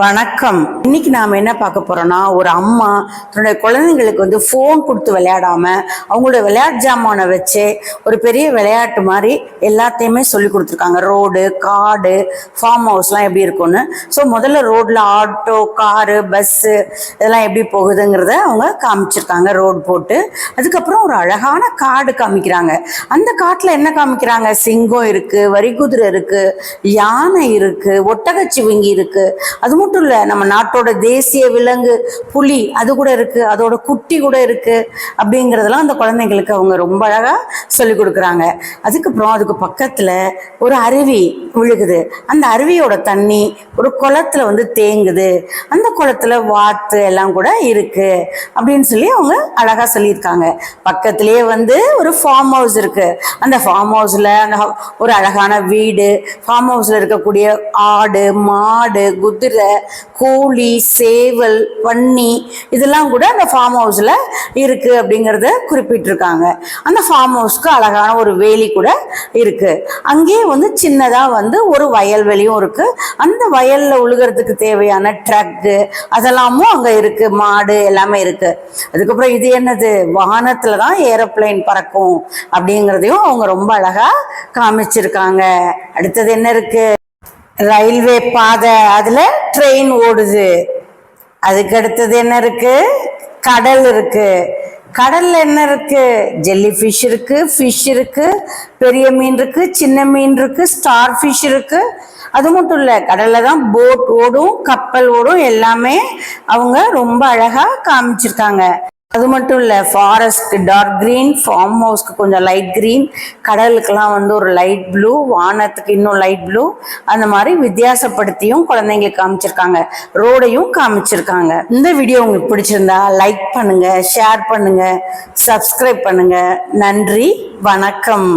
வணக்கம். இன்னைக்கு நாம என்ன பார்க்க போறோம்னா ஒரு அம்மா தன்னுடைய குழந்தைங்களுக்கு வந்து ஃபோன் கொடுத்து விளையாடாம அவங்களோட விளையாட்டு ஜாமானை வச்சு ஒரு பெரிய விளையாட்டு மாதிரி எல்லாத்தையுமே சொல்லி கொடுத்துருக்காங்க. ரோடு காடு ஃபார்ம் ஹவுஸ்லாம் எப்படி இருக்கும்னு. ஸோ முதல்ல ரோட்ல ஆட்டோ காரு பஸ்ஸு இதெல்லாம் எப்படி போகுதுங்கிறத அவங்க காமிச்சிருக்காங்க. ரோடு போட்டு அதுக்கப்புறம் ஒரு அழகான காடு காமிக்கிறாங்க. அந்த காட்டில் என்ன காமிக்கிறாங்க? சிங்கம் இருக்கு வரிகுதிரை இருக்கு யானை இருக்கு ஒட்டகச்சிவிங்கி இருக்கு. அது மட்டும் இல்லை நம்ம நாட்டோட தேசிய விலங்கு புலி அது கூட இருக்கு. அதோட குட்டி கூட இருக்கு. அப்படிங்கிறதெல்லாம் அந்த குழந்தைங்களுக்கு அவங்க ரொம்ப அழகா சொல்லி கொடுக்குறாங்க. அதுக்கப்புறம் அதுக்கு பக்கத்துல ஒரு அருவி விழுகுது. அந்த அருவியோட தண்ணி ஒரு குளத்துல வந்து தேங்குது. அந்த குளத்துல வாத்து எல்லாம் கூட இருக்கு. அப்படின்னு சொல்லி அவங்க அழகா சொல்லியிருக்காங்க. பக்கத்திலேயே வந்து ஒரு ஃபார்ம் ஹவுஸ் இருக்கு. அந்த ஃபார்ம் ஹவுஸ்ல அந்த ஒரு அழகான வீடு. ஃபார்ம் ஹவுஸ்ல இருக்கக்கூடிய ஆடு மாடு குதிரை கோழி சேவல் பன்னி இதெல்லாம் கூட அந்த ஃபார்ம் ஹவுஸில் இருக்குது அப்படிங்கிறத குறிப்பிட்டிருக்காங்க. அந்த ஃபார்ம் ஹவுஸ்க்கு அழகான ஒரு வேலி கூட இருக்குது அங்கேயே வந்து சின்னதாக வந்து ஒரு வயல்வெளியும் இருக்குது அந்த வயலில் உழுகிறதுக்கு தேவையான ட்ரக்கு அதெல்லாமும் அங்கே இருக்குது மாடு எல்லாமே இருக்குது அதுக்கப்புறம் இது என்னது? வானத்தில் தான் ஏரோப்ளேன் பறக்கும் அப்படிங்கிறதையும் அவங்க ரொம்ப அழகாக காமிச்சிருக்காங்க. அடுத்தது என்ன இருக்குது ரயில்வே பாதை அதுல ட்ரெயின் ஓடுது. அதுக்கு அடுத்தது என்ன இருக்கு? கடல் இருக்கு. கடல்ல என்ன இருக்கு? ஜெல்லி ஃபிஷ் இருக்கு ஃபிஷ் இருக்கு பெரிய மீன் இருக்கு சின்ன மீன் இருக்கு ஸ்டார் ஃபிஷ் இருக்கு. அது மட்டும் இல்லை கடல்ல தான் போட் ஓடும் கப்பல் ஓடும் எல்லாமே அவங்க ரொம்ப அழகா காமிச்சிருக்காங்க. அது மட்டும் இல்லை ஃபாரஸ்ட்க்கு டார்க் கிரீன் ஃபார்ம் ஹவுஸ்க்கு கொஞ்சம் லைட் க்ரீன் கடலுக்கெல்லாம் வந்து ஒரு லைட் ப்ளூ வானத்துக்கு இன்னும் லைட் ப்ளூ அந்த மாதிரி வித்தியாசப்படுத்தியும் குழந்தைங்க காமிச்சிருக்காங்க. ரோடையும் காமிச்சிருக்காங்க. இந்த வீடியோ உங்களுக்கு பிடிச்சிருந்தா லைக் பண்ணுங்க ஷேர் பண்ணுங்க சப்ஸ்கிரைப் பண்ணுங்க. நன்றி வணக்கம்.